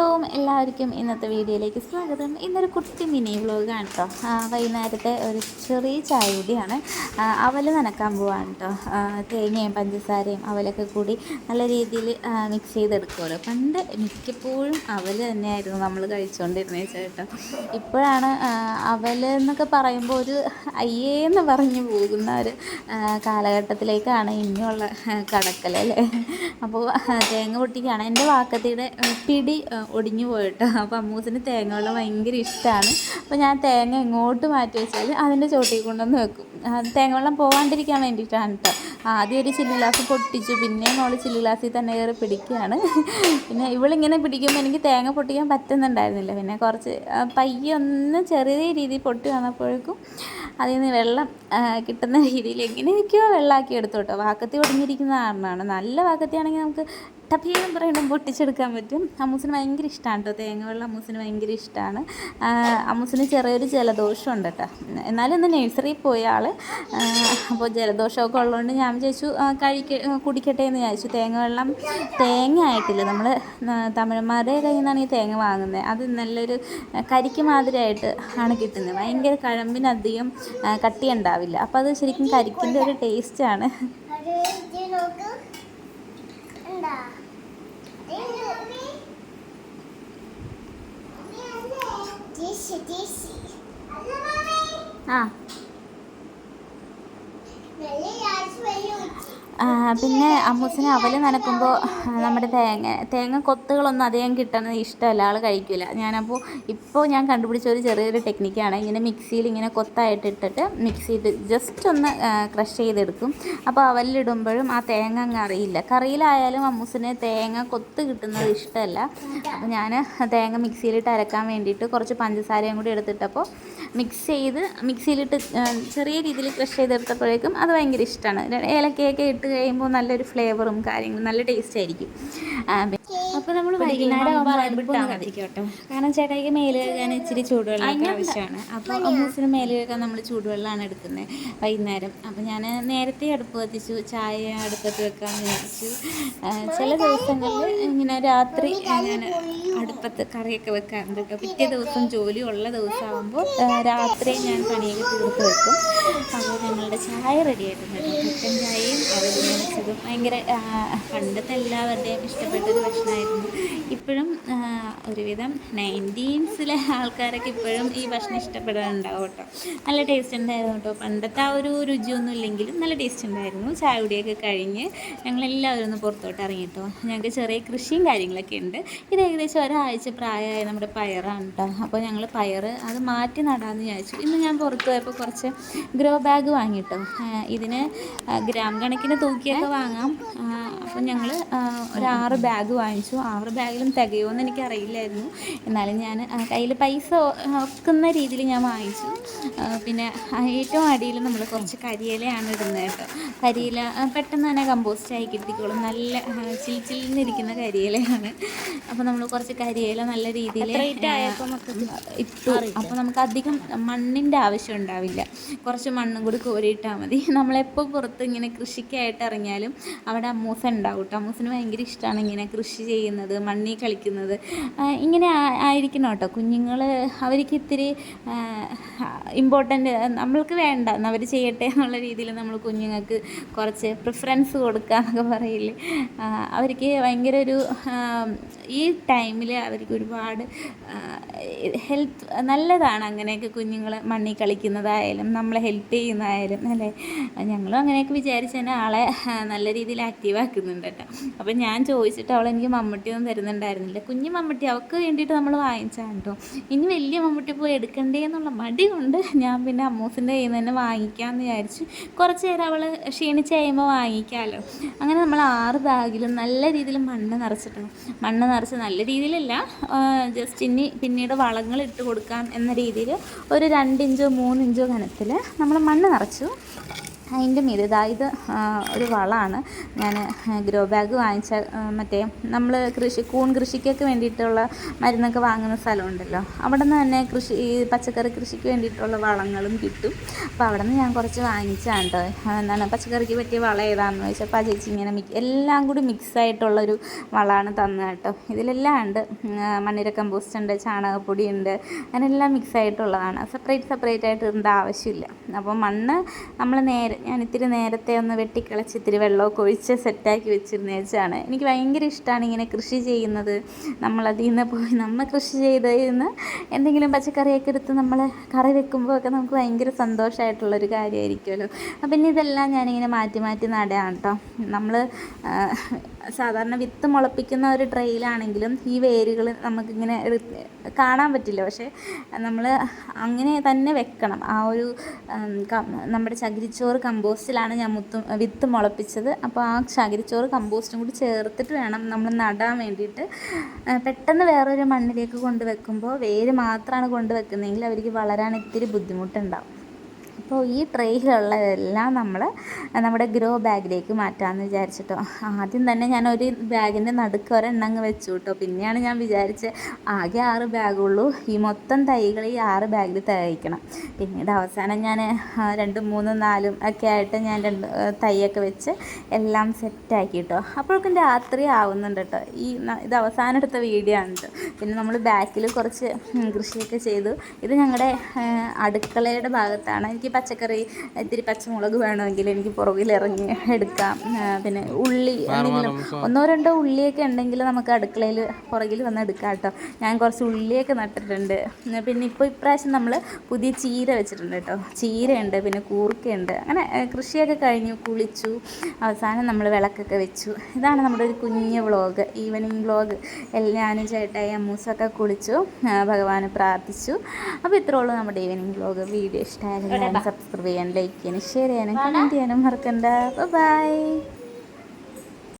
Hello എല്ലാവർക്കും ഇന്നത്തെ വീഡിയോയിലേക്ക് സ്വാഗതം. ഇന്നൊരു കുട്ടി മിനി വ്ലോഗാണ് കേട്ടോ വൈകുന്നേരത്തെ ഒരു ചെറിയ ചായ കൂടിയാണ്. അവൽ നനക്കാൻ പോവാണ് കേട്ടോ തേങ്ങയും പഞ്ചസാരയും അവലൊക്കെ കൂടി നല്ല രീതിയിൽ മിക്സ് ചെയ്തെടുക്കുമല്ലോ പണ്ട് മിക്കപ്പോഴും അവൽ തന്നെയായിരുന്നു നമ്മൾ കഴിച്ചുകൊണ്ടിരുന്നത് ചേട്ടോ. ഇപ്പോഴാണ് അവൽ എന്നൊക്കെ പറയുമ്പോൾ ഒരു അയ്യേന്ന് പറഞ്ഞു പോകുന്ന ഒരു കാലഘട്ടത്തിലേക്കാണ് ഇനിയുള്ള കടക്കൽ അല്ലേ? അപ്പോൾ തേങ്ങ പൊട്ടിക്കുകയാണ്. എന്റെ വാക്കത്തിയുടെ പിടി ഒടിഞ്ഞു പോയിട്ട്. അപ്പോൾ അമ്മൂസിന് തേങ്ങ വെള്ളം ഭയങ്കര ഇഷ്ടമാണ് അപ്പോൾ ഞാൻ തേങ്ങ എങ്ങോട്ട് മാറ്റി വെച്ചാൽ അതിന്റെ ചോട്ടിൽ കൊണ്ടുവന്ന് വെക്കും. തേങ്ങ വെള്ളം പോകാണ്ടിരിക്കാൻ വേണ്ടിയിട്ടാണ് കേട്ടോ ആദ്യം ഒരു ചില്ലി ഗ്ലാസ് പൊട്ടിച്ചു. പിന്നെ മോൾ ചില്ലി ഗ്ലാസ്സിൽ തന്നെ കയറി പിടിക്കുകയാണ്. പിന്നെ ഇവളിങ്ങനെ പിടിക്കുമ്പോൾ എനിക്ക് തേങ്ങ പൊട്ടിക്കാൻ പറ്റുന്നുണ്ടായിരുന്നില്ല. പിന്നെ കുറച്ച് പയ്യെ ഒന്ന് ചെറിയ രീതിയിൽ പൊട്ടി വന്നപ്പോഴേക്കും അതിൽ നിന്ന് വെള്ളം കിട്ടുന്ന രീതിയിൽ എങ്ങനെയൊക്കെയോ വെള്ളമാക്കി എടുത്തു കേട്ടോ വാക്കത്തി ഒടിഞ്ഞിരിക്കുന്ന കാരണമാണ്. നല്ല വാക്കത്തി ആണെങ്കിൽ നമുക്ക് ടപ്പിയെന്ന് പറയുമ്പോൾ പൊട്ടിച്ചെടുക്കാൻ പറ്റും. അമ്മൂസിന് ഭയങ്കര ഇഷ്ടമാണ് കേട്ടോ. തേങ്ങ വെള്ളം അമ്മൂസിന് ഭയങ്കര ഇഷ്ടമാണ് അമ്മൂസിന് ചെറിയൊരു ജലദോഷം ഉണ്ട് കേട്ടോ. എന്നാലും ഇന്ന് നഴ്സറിയിൽ പോയ ആൾ അപ്പോൾ ജലദോഷമൊക്കെ ഉള്ളതുകൊണ്ട് ഞാൻ വിചാരിച്ചു കഴിക്ക കുടിക്കട്ടെ എന്ന് വിചാരിച്ചു. തേങ്ങ വെള്ളം തേങ്ങ ആയിട്ടില്ല. നമ്മൾ തമിഴന്മാരുടെ കയ്യിൽ നിന്നാണ് ഈ തേങ്ങ വാങ്ങുന്നത്. അത് നല്ലൊരു കരിക്ക് മാതിരിയായിട്ട് ആണ് കിട്ടുന്നത്. ഭയങ്കര കഴമ്പിനധികം കട്ടിയുണ്ടാവില്ല. അപ്പോൾ അത് ശരിക്കും കരിക്കിന്റെ ഒരു ടേസ്റ്റാണ് ആ പിന്നെ അമ്മൂസിന് അവൽ നനക്കുമ്പോൾ നമ്മുടെ തേങ്ങ തേങ്ങ കൊത്തുകളൊന്നും അധികം കിട്ടുന്നത് ഇഷ്ടമല്ല ആൾ കഴിക്കില്ല ഞാനപ്പോൾ ഇപ്പോൾ ഞാൻ കണ്ടുപിടിച്ച ഒരു ചെറിയൊരു ടെക്നിക്കാണ് ഇങ്ങനെ മിക്സിയിൽ ഇങ്ങനെ കൊത്തായിട്ട് ഇട്ടിട്ട് മിക്സിയിൽ ജസ്റ്റ് ഒന്ന് ക്രഷ് ചെയ്തെടുക്കും. അപ്പോൾ അവലിടുമ്പോഴും ആ തേങ്ങ അങ്ങ് അറിയില്ല. കറിയിലായാലും അമ്മൂസിന് തേങ്ങ കൊത്ത് കിട്ടുന്നത് ഇഷ്ടമല്ല. അപ്പോൾ ഞാൻ തേങ്ങ മിക്സിയിലിട്ട് അരക്കാൻ വേണ്ടിയിട്ട് കുറച്ച് പഞ്ചസാരയും കൂടി എടുത്തിട്ടപ്പോൾ മിക്സ് ചെയ്ത് മിക്സിയിലിട്ട് ചെറിയ രീതിയിൽ ക്രഷ് ചെയ്തെടുത്തപ്പോഴേക്കും അത് ഭയങ്കര ഇഷ്ടമാണ് ഏലക്കയൊക്കെ ഇട്ട് കഴിയുമ്പോൾ നല്ലൊരു ഫ്ലേവറും കാര്യങ്ങളും നല്ല ടേസ്റ്റ് ആയിരിക്കും. അപ്പോൾ നമ്മൾ വൈകുന്നേരം കാരണം ചേട്ടായിക്ക് മേൽ കഴുകാൻ ഇച്ചിരി ചൂടുവെള്ളം ആവശ്യമാണ്. അപ്പോൾ അമ്മൂസിന് മേൽ കഴുകാൻ നമ്മൾ ചൂടുവെള്ളമാണ് എടുക്കുന്നത് വൈകുന്നേരം. അപ്പോൾ ഞാൻ നേരത്തെ അടുപ്പ് കത്തിച്ചു ചായ അടുപ്പത്ത് വെക്കാൻ വിചാരിച്ചു. ചില ദിവസങ്ങളിൽ ഇങ്ങനെ രാത്രി ഞാൻ അടുപ്പത്ത് കറിയൊക്കെ വെക്കാറുണ്ട്. കേട്ടോ പിറ്റേ ദിവസം ജോലി ഉള്ള ദിവസമാകുമ്പോൾ രാത്രി ഞാൻ പണിയൊക്കെ തീർത്ത് വെക്കും. ഞങ്ങളുടെ ചായ റെഡി ആയിട്ടുണ്ട് ചിക്കൻ ചായയും അവരുടെ വെച്ചതും ഭയങ്കര പണ്ടത്തെ എല്ലാവരുടെയും ഇഷ്ടപ്പെട്ടൊരു ഭക്ഷണമായിരുന്നു. ഇപ്പോഴും ഒരുവിധം നയന്റീൻസിലെ ആൾക്കാരൊക്കെ ഇപ്പോഴും ഈ ഭക്ഷണം ഇഷ്ടപ്പെടാനുണ്ടാവും കേട്ടോ. നല്ല ടേസ്റ്റ് ഉണ്ടായിരുന്നു കേട്ടോ. പണ്ടത്തെ ആ ഒരു രുചിയൊന്നും ഇല്ലെങ്കിലും നല്ല ടേസ്റ്റ് ഉണ്ടായിരുന്നു. ചായ കുടിയൊക്കെ കഴിഞ്ഞ് ഞങ്ങളെല്ലാവരും ഒന്ന് പുറത്തോട്ട് ഇറങ്ങി കേട്ടോ. ഞങ്ങൾക്ക് ചെറിയ കൃഷിയും കാര്യങ്ങളൊക്കെ ഉണ്ട്. ഇത് ഏകദേശം ഒരാഴ്ച പ്രായമായ നമ്മുടെ പയറാണ് കേട്ടോ. അപ്പോൾ ഞങ്ങൾ പയർ അത് മാറ്റി നടാമെന്ന് വിചാരിച്ചു. ഇന്ന് ഞാൻ പുറത്ത് പോയപ്പോൾ കുറച്ച് ഗ്രോ ബാഗ് വാങ്ങിട്ടോ ഇതിന് ഗ്രാം കണക്കിന് തൂക്കിയൊക്കെ വാങ്ങാം. അപ്പം ഞങ്ങൾ ഒരു ആറ് ബാഗ് വാങ്ങിച്ചു. ആറ് ബാഗിലും തികയുമെന്ന് എനിക്ക് അറിയില്ലായിരുന്നു എന്നാലും ഞാൻ കയ്യിൽ പൈസ ഒക്കുന്ന രീതിയിൽ ഞാൻ വാങ്ങിച്ചു. പിന്നെ ഏറ്റവും അടിയിൽ നമ്മൾ കുറച്ച് കരിയിലയാണ് ഇടുന്നത് കേട്ടോ. കരിയില പെട്ടെന്ന് തന്നെ കമ്പോസ്റ്റ് ആയി കിട്ടിക്കോളും. നല്ല ചിൽ ചില്ലിന്നിരിക്കുന്ന കരിയിലയാണ്. അപ്പോൾ നമ്മൾ കുറച്ച് കരിയില നല്ല രീതിയിൽ ഇട്ടു. അപ്പോൾ നമുക്ക് അധികം മണ്ണിന്റെ ആവശ്യം ഉണ്ടാവില്ല. കുറച്ച് മണ്ണും കൂടി കോരിയിട്ടാൽ മതി. നമ്മളെപ്പോൾ പുറത്ത് ഇങ്ങനെ കൃഷിക്കായിട്ട് ഇറങ്ങിയാലും അവിടെ അമ്മൂസ ഉണ്ടാവും കേട്ടോ അമ്മൂസിന് ഭയങ്കര ഇഷ്ടമാണ് ഇങ്ങനെ കൃഷി ചെയ്യുന്നത് മണ്ണിൽ കളിക്കുന്നത്. ഇങ്ങനെ ആയിരിക്കണം കേട്ടോ കുഞ്ഞുങ്ങൾ അവർക്ക് ഇത്തിരി ഇമ്പോർട്ടന്റ് നമ്മൾക്ക് വേണ്ട. അവർ ചെയ്യട്ടെ എന്നുള്ള രീതിയിൽ നമ്മൾ കുഞ്ഞുങ്ങൾക്ക് കുറച്ച് പ്രിഫറൻസ് കൊടുക്കുക എന്നൊക്കെ പറയില്ലേ. അവർക്ക് ഭയങ്കര ഒരു ഈ ടൈമിൽ അവർക്ക് ഒരുപാട് ഹെൽത്ത് നല്ലതാണ് അങ്ങനെയൊക്കെ കുഞ്ഞുങ്ങൾ മണ്ണിൽ കളിക്കുന്നതായാലും നമ്മളെ ഹെൽപ്പ് ചെയ്യുന്നതായാലും. അല്ലേ? ഞങ്ങളും അങ്ങനെയൊക്കെ വിചാരിച്ച് തന്നെ ആളെ നല്ല രീതിയിൽ ആക്റ്റീവ് ആക്കുന്നുണ്ട് കേട്ടോ. അപ്പം ഞാൻ ചോദിച്ചിട്ട് അവൾ എനിക്ക് മമ്മൂട്ടിയൊന്നും തരുന്നുണ്ടായിരുന്നില്ല. കുഞ്ഞു മമ്മൂട്ടി അവൾക്ക് വേണ്ടിയിട്ട് നമ്മൾ വാങ്ങിച്ചാണ് കേട്ടോ. ഇനി വലിയ മമ്മൂട്ടി പോയി എടുക്കണ്ടേ എന്നുള്ള മടി കൊണ്ട് ഞാൻ പിന്നെ അമ്മൂസിന്റെ കയ്യിൽ നിന്ന് തന്നെ വാങ്ങിക്കാമെന്ന് വിചാരിച്ചു കുറച്ച് നേരം അവൾ ക്ഷീണിച്ച് കഴിയുമ്പോൾ വാങ്ങിക്കാമല്ലോ അങ്ങനെ നമ്മൾ ആറ് ബാഗിലും നല്ല രീതിയിൽ മണ്ണ് നിറച്ചിട്ടുണ്ട് മണ്ണ് നിറച്ച് നല്ല രീതിയിലല്ല ജസ്റ്റ് ഇനി പിന്നീട് വളങ്ങൾ ഇട്ട് കൊടുക്കാം എന്ന രീതിയിൽ ഒരു രണ്ടിഞ്ചോ മൂന്നിഞ്ചോ കനത്തിൽ നമ്മൾ മണ്ണ് നിറച്ചു છું അതിന്റെ മീത് ഇതായത് ഒരു വളമാണ്. ഞാൻ ഗ്രോ ബാഗ് വാങ്ങിച്ച മറ്റേ നമ്മൾ കൃഷി കൂൺ കൃഷിക്കൊക്കെ വേണ്ടിയിട്ടുള്ള മരുന്നൊക്കെ വാങ്ങുന്ന സ്ഥലമുണ്ടല്ലോ. അവിടെ നിന്ന് തന്നെ കൃഷി ഈ പച്ചക്കറി കൃഷിക്ക് വേണ്ടിയിട്ടുള്ള വളങ്ങളും കിട്ടും. അപ്പോൾ അവിടെ നിന്ന് ഞാൻ കുറച്ച് വാങ്ങിച്ചാണ് കേട്ടോ എന്താണ് പച്ചക്കറിക്ക് പറ്റിയ വളം ഏതാണെന്ന് ചോദിച്ചപ്പോൾ ആ ചേച്ചി ഇങ്ങനെ മിക്സ് എല്ലാം കൂടി മിക്സ് ആയിട്ടുള്ളൊരു വളമാണ് തന്നത് കേട്ടോ ഇതിലെല്ലാം ഉണ്ട്. മണ്ണിര കമ്പോസ്റ്റ് ഉണ്ട് ചാണകപ്പൊടി ഉണ്ട്. അങ്ങനെ എല്ലാം മിക്സ് ആയിട്ടുള്ളതാണ്. സെപ്പറേറ്റ് സെപ്പറേറ്റ് ആയിട്ട് ഇടേണ്ട ആവശ്യമില്ല. അപ്പോൾ മണ്ണ് നമ്മൾ നേരെ ഞാൻ ഇത്തിരി നേരത്തെ ഒന്ന് വെട്ടിക്കളച്ച് ഇത്തിരി വെള്ളമൊക്കെ ഒഴിച്ച് സെറ്റാക്കി വെച്ചിരുന്ന വെച്ചാണ്. എനിക്ക് ഭയങ്കര ഇഷ്ടമാണ് ഇങ്ങനെ കൃഷി ചെയ്യുന്നത്. നമ്മളതിൽ നിന്ന് പോയി നമ്മൾ കൃഷി ചെയ്തതിൽ നിന്ന് എന്തെങ്കിലും പച്ചക്കറിയൊക്കെ എടുത്ത് നമ്മൾ കറി വെക്കുമ്പോൾ ഒക്കെ നമുക്ക് ഭയങ്കര സന്തോഷമായിട്ടുള്ളൊരു കാര്യമായിരിക്കുമല്ലോ. അപ്പം പിന്നെ ഇതെല്ലാം ഞാനിങ്ങനെ മാറ്റി മാറ്റി നടാണ് കേട്ടോ നമ്മൾ സാധാരണ വിത്ത് മുളപ്പിക്കുന്ന ഒരു ട്രെയിലാണെങ്കിലും ഈ വേരുകൾ നമുക്കിങ്ങനെ കാണാൻ പറ്റില്ല. പക്ഷേ നമ്മൾ അങ്ങനെ തന്നെ വെക്കണം. ആ ഒരു നമ്മുടെ ചകിരിച്ചോറ് കമ്പോസ്റ്റിലാണ് ഞാൻ മുത്ത് വിത്ത് മുളപ്പിച്ചത്. അപ്പോൾ ആ ചകിരിച്ചോറ് കമ്പോസ്റ്റും കൂടി ചേർത്തിട്ട് വേണം നമ്മൾ നടാൻ വേണ്ടിയിട്ട്. പെട്ടെന്ന് വേറൊരു മണ്ണിലേക്ക് കൊണ്ടുവെക്കുമ്പോൾ വേര് മാത്രമാണ് കൊണ്ട് വെക്കുന്നതെങ്കിൽ അവർക്ക് വളരാൻ ഇത്തിരി ബുദ്ധിമുട്ടുണ്ടാവും. അപ്പോൾ ഈ ട്രെയിലുള്ളതെല്ലാം നമ്മൾ നമ്മുടെ ഗ്രോ ബാഗിലേക്ക് മാറ്റാമെന്ന് വിചാരിച്ചിട്ടോ. ആദ്യം തന്നെ ഞാൻ ഒരു ബാഗിന്റെ നടുക്ക് ഒരെണ്ണങ്ങ് വെച്ചു കേട്ടോ പിന്നെയാണ് ഞാൻ വിചാരിച്ച് ആകെ ആറ് ബാഗുള്ളൂ. ഈ മൊത്തം തൈകൾ ഈ ആറ് ബാഗിൽ തയ്ക്കണം. പിന്നീട് അവസാനം ഞാൻ രണ്ടും മൂന്നും നാലും ഒക്കെ ആയിട്ട് ഞാൻ രണ്ട് തൈയൊക്കെ വെച്ച് എല്ലാം സെറ്റാക്കി കേട്ടോ അപ്പോഴേക്കും രാത്രി ആവുന്നുണ്ട് കേട്ടോ ഈ ഇത് അവസാനം എടുത്ത വീഡിയോ ആണ് കേട്ടോ പിന്നെ നമ്മൾ ബാക്കിൽ കുറച്ച് കൃഷിയൊക്കെ ചെയ്തു. ഇത് ഞങ്ങളുടെ അടുക്കളയുടെ ഭാഗത്താണ്. എനിക്ക് പച്ചക്കറി ഇത്തിരി പച്ചമുളക് വേണമെങ്കിൽ എനിക്ക് പുറകിൽ ഇറങ്ങി എടുക്കാം. പിന്നെ ഉള്ളി എന്തെങ്കിലും ഒന്നോ രണ്ടോ ഉള്ളിയൊക്കെ ഉണ്ടെങ്കിൽ നമുക്ക് അടുക്കളയിൽ പുറകിൽ വന്ന് എടുക്കാം കേട്ടോ. ഞാൻ കുറച്ച് ഉള്ളിയൊക്കെ നട്ടിട്ടുണ്ട്. പിന്നെ ഇപ്പോൾ ഇപ്രാവശ്യം നമ്മൾ പുതിയ ചീര വെച്ചിട്ടുണ്ട് കേട്ടോ. ചീരയുണ്ട് പിന്നെ കൂർക്കയുണ്ട്. അങ്ങനെ കൃഷിയൊക്കെ കഴിഞ്ഞു കുളിച്ചു. അവസാനം നമ്മൾ വിളക്കൊക്കെ വെച്ചു. ഇതാണ് നമ്മുടെ ഒരു കുഞ്ഞ് വ്ളോഗ് ഈവനിങ് വ്ളോഗ് ഞാനും ചേട്ടായി അമ്മൂസൊക്കെ കുളിച്ചു ഭഗവാന് പ്രാർത്ഥിച്ചു. അപ്പോൾ ഇത്രേ ഉള്ളൂ നമ്മുടെ ഈവനിങ് വ്ളോഗ് വീഡിയോ ഇഷ്ടമായാലും സബ്സ്ക്രൈബ് ചെയ്യാൻ ലൈക്ക് ചെയ്യാനും ഷെയർ ചെയ്യാനും കമന്റ് ചെയ്യാനും മറക്കണ്ട. ബൈ